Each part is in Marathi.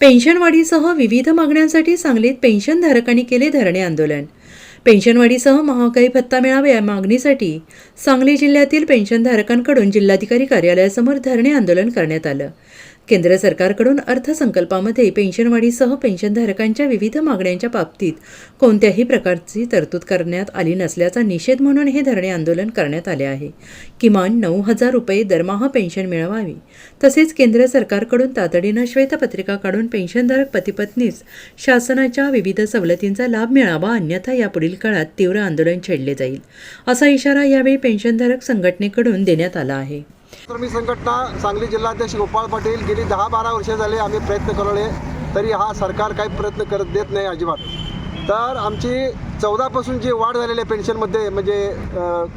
पेन्शनवाढीसह विविध मागण्यांसाठी सांगलीत पेन्शनधारकांनी केले धरणे आंदोलन. पेन्शनवाढीसह महागाई भत्ता मिळावा या मागणीसाठी सांगली जिल्ह्यातील पेन्शनधारकांकडून जिल्हाधिकारी कार्यालयासमोर धरणे आंदोलन करण्यात आलं. केंद्र सरकारकडून अर्थसंकल्पामध्ये पेन्शनवाढीसह पेन्शनधारकांच्या विविध मागण्यांच्या बाबतीत कोणत्याही प्रकारची तरतूद करण्यात आली नसल्याचा निषेध म्हणून हे धरणे आंदोलन करण्यात आले आहे. किमान नऊ हजार रुपये दरमहा पेन्शन मिळवावी. तसेच केंद्र सरकारकडून तातडीनं श्वेतपत्रिका काढून पेन्शनधारक पतीपत्नीस शासनाच्या विविध सवलतींचा लाभ मिळावा अन्यथा यापुढील काळात तीव्र आंदोलन छेडले जाईल असा इशारा यावेळी पेन्शनधारक संघटनेकडून देण्यात आला आहे. श्रमिक संघटना सांगली जिल्हाध्यक्ष गोपाळ पाटील गेली दहा बारा वर्ष झाले आम्ही प्रयत्न करवले तरी हा सरकार काही प्रयत्न करत देत नाही अजिबात. तर आमची चौदापासून जी वाढ झालेली आहे पेन्शनमध्ये म्हणजे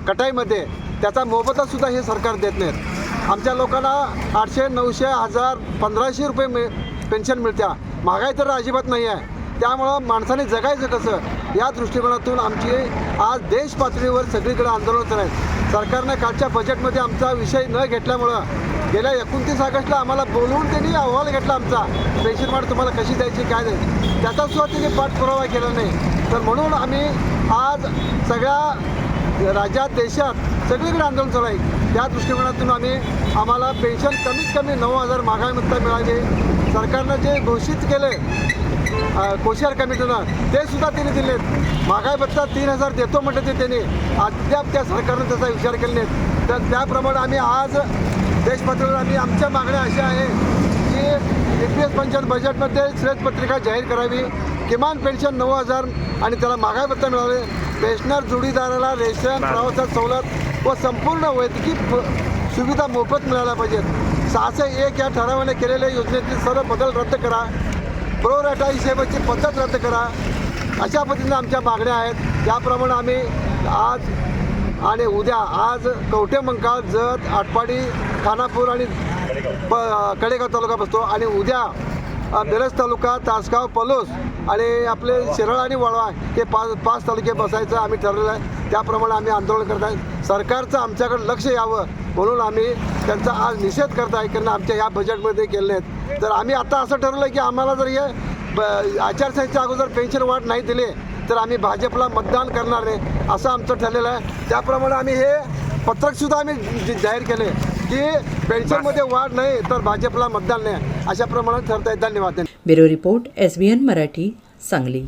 कटाईमध्ये त्याचा मोबदलासुद्धा हे सरकार देत नाहीत. आमच्या लोकांना आठशे नऊशे हजार पंधराशे रुपये मिळ पेन्शन मिळत्या. महागाई तर अजिबात नाही आहे. त्यामुळं माणसाने जगायचं कसं? या दृष्टिकोनातून आमची आज देश पातळीवर सगळीकडे आंदोलन चालू आहे सरकारनं कालच्या बजेटमध्ये आमचा विषय न घेतल्यामुळं गेल्या एकोणतीस ऑगस्टला आम्हाला बोलवून त्यांनी अहवाल घेतला आमचा. पेन्शन वाढ तुम्हाला कशी द्यायची काय द्यायची त्याचा सुद्धा त्यांनी पाठपुरावा केला नाही. तर म्हणून आम्ही आज सगळ्या राज्यात देशात सगळीकडे आंदोलन चालू आहे. त्या दृष्टिकोनातून आम्ही आम्हाला पेन्शन कमीत कमी नऊ हजार महागाई मिळाली. सरकारनं जे घोषित केलं कोशियार कमिटीनं ते सुद्धा त्यांनी दिलेत. महागाई भत्ता तीन हजार देतो म्हणते ते त्यांनी अद्याप त्या सरकारनं त्याचा विचार केला नाही. तर त्याप्रमाणे आम्ही आज देश पातळीवर आम्ही आमच्या मागण्या अशा आहे की ए पी एस पंचायत बजेटमध्ये श्वेतपत्रिका जाहीर करावी. किमान पेन्शन नऊ हजार आणि त्याला महागाई भत्ता मिळावे. पेन्शनर जोडीदाराला रेशन प्रवासात सवलत व संपूर्ण वैद्यकीय सुविधा मोफत मिळाल्या पाहिजेत. सहाशे एक या ठरावाने केलेल्या योजनेतील सर्व बदल रद्द करा. प्रोराटा हिशेबाची पद्धत रद्द करा. अशा पद्धतीने आमच्या मागण्या आहेत. त्याप्रमाणे आम्ही आज आणि उद्या आज कवठे मंकाळ जत आटपाडी खानापूर आणि ब कडेगाव तालुका बसतो. आणि उद्या मिरज तालुका तासगाव पलोस आणि आपले शिरळ आणि वळवा हे पाच पाच तालुके बसायचं आम्ही ठरवलं आहे. त्याप्रमाणे आम्ही आंदोलन करत आहे. सरकारचं आमच्याकडे लक्ष यावं म्हणून आम्ही त्यांचा आज निषेध करत आहे. कारण आमच्या ह्या बजेटमध्ये केले आहेत. तर आम्ही आता असं ठरवलं की आम्हाला जर हे ब आचारसंहितेच्या अगोदर पेन्शन वाढ नाही दिली तर आम्ही भाजपला मतदान करणार नाही असं आमचं ठरलेलं आहे. त्याप्रमाणे आम्ही हे पत्रकसुद्धा आम्ही जाहीर केले. की पेन्शनमध्ये वाढ नाही तर भाजपला मतदान नाही. अशा प्रमाणात ठरत आहे धन्यवाद. Bureau report S B N Marathi Sangli.